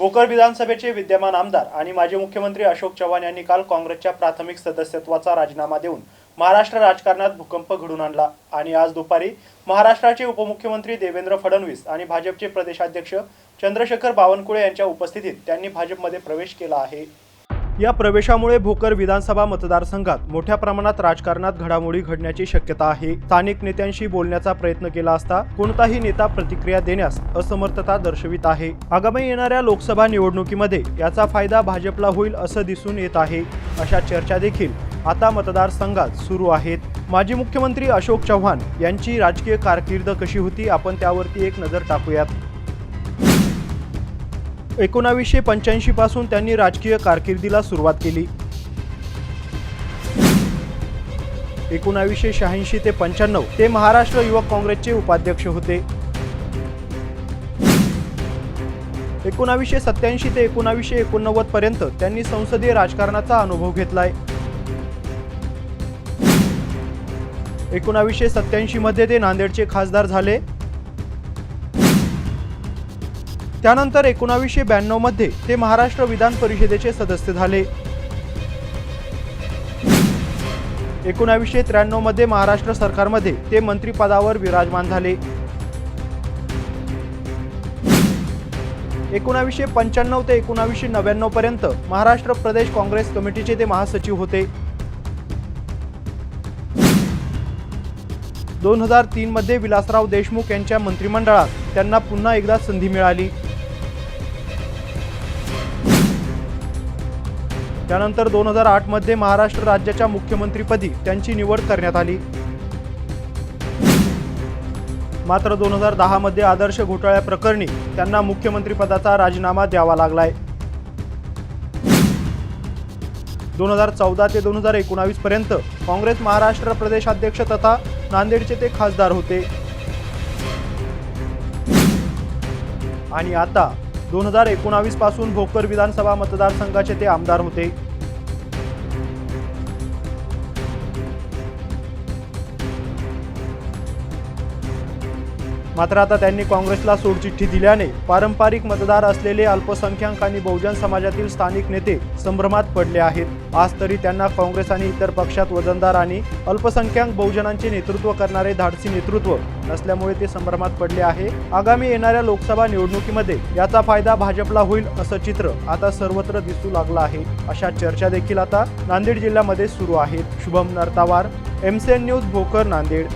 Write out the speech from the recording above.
भोकर विधानसभेचे विद्यमान आमदार आणि माजी मुख्यमंत्री अशोक चव्हाण यांनी काल काँग्रेसच्या प्राथमिक सदस्यत्वाचा राजीनामा देऊन महाराष्ट्र राजकारणात भूकंप घडून आणला. आणि आज दुपारी महाराष्ट्राचे उपमुख्यमंत्री देवेंद्र फडणवीस आणि भाजपचे प्रदेशाध्यक्ष चंद्रशेखर बावनकुळे यांच्या उपस्थितीत त्यांनी भाजपमध्ये प्रवेश केला आहे. या प्रवेशामुळे भोकर विधानसभा मतदारसंघात मोठ्या प्रमाणात राजकारणात घडामोडी घडण्याची शक्यता आहे. स्थानिक नेत्यांशी बोलण्याचा प्रयत्न केला असता कोणताही नेता प्रतिक्रिया देण्यास असमर्थता दर्शवित आहे. आगामी येणाऱ्या लोकसभा निवडणुकीमध्ये याचा फायदा भाजपला होईल असं दिसून येत आहे. अशा चर्चा देखील आता मतदारसंघात सुरू आहेत. माजी मुख्यमंत्री अशोक चव्हाण यांची राजकीय कारकीर्द कशी होती? आपण त्यावरती एक नजर टाकूयात. एकोणावीसशे पंच्याऐंशी पासून त्यांनी राजकीय कारकिर्दीला सुरुवात केली. एकोणावीसशे शहाऐंशी ते पंच्याण्णव ते महाराष्ट्र युवक काँग्रेसचे उपाध्यक्ष होते. एकोणावीसशे सत्याऐंशी ते एकोणावीसशे एकोणनव्वद पर्यंत त्यांनी संसदीय राजकारणाचा अनुभव घेतलाय. एकोणावीसशे सत्याऐंशी मध्ये ते नांदेडचे खासदार झाले. त्यानंतर एकोणावीसशे ब्याण्णवमध्ये ते महाराष्ट्र विधान परिषदेचे सदस्य झाले. एकोणावीसशे त्र्याण्णवमध्ये महाराष्ट्र सरकारमध्ये ते मंत्रिपदावर विराजमान झाले. एकोणावीसशे पंच्याण्णव ते एकोणावीसशे नव्याण्णव पर्यंत महाराष्ट्र प्रदेश काँग्रेस कमिटीचे ते महासचिव होते. दोन हजार तीन मध्ये विलासराव देशमुख यांच्या मंत्रिमंडळात त्यांना पुन्हा एकदा संधी मिळाली. त्यानंतर दोन हजार आठमध्ये महाराष्ट्र राज्याच्या मुख्यमंत्रीपदी त्यांची निवड करण्यात आली. मात्र दोन हजार दहामध्ये आदर्श घोटाळ्याप्रकरणी त्यांना मुख्यमंत्रीपदाचा राजीनामा द्यावा लागलाय. दोन हजार चौदा ते दोन हजार एकोणावीसपर्यंत काँग्रेस महाराष्ट्र प्रदेशाध्यक्ष तथा नांदेडचे ते खासदार होते. आणि आता दोन हजार एकोणावीसपासून भोकर विधानसभा मतदारसंघाचे ते आमदार होते. मात्र आता त्यांनी काँग्रेसला सोडचिठ्ठी दिल्याने पारंपरिक मतदार असलेले अल्पसंख्याक आणि बहुजन समाजातील स्थानिक नेते संभ्रमात पडले आहेत. आज तरी त्यांना काँग्रेस आणि इतर पक्षात वजनदार आणि अल्पसंख्याक बहुजनांचे नेतृत्व करणारे धाडसी नेतृत्व नसल्यामुळे ते संभ्रमात पडले आहे. आगामी येणाऱ्या लोकसभा निवडणुकीमध्ये याचा फायदा भाजपला होईल असं चित्र आता सर्वत्र दिसू लागलं आहे. अशा चर्चा देखील आता नांदेड जिल्ह्यामध्ये सुरू आहेत. Shubham Nartawar MCN news Bhokar Nanded.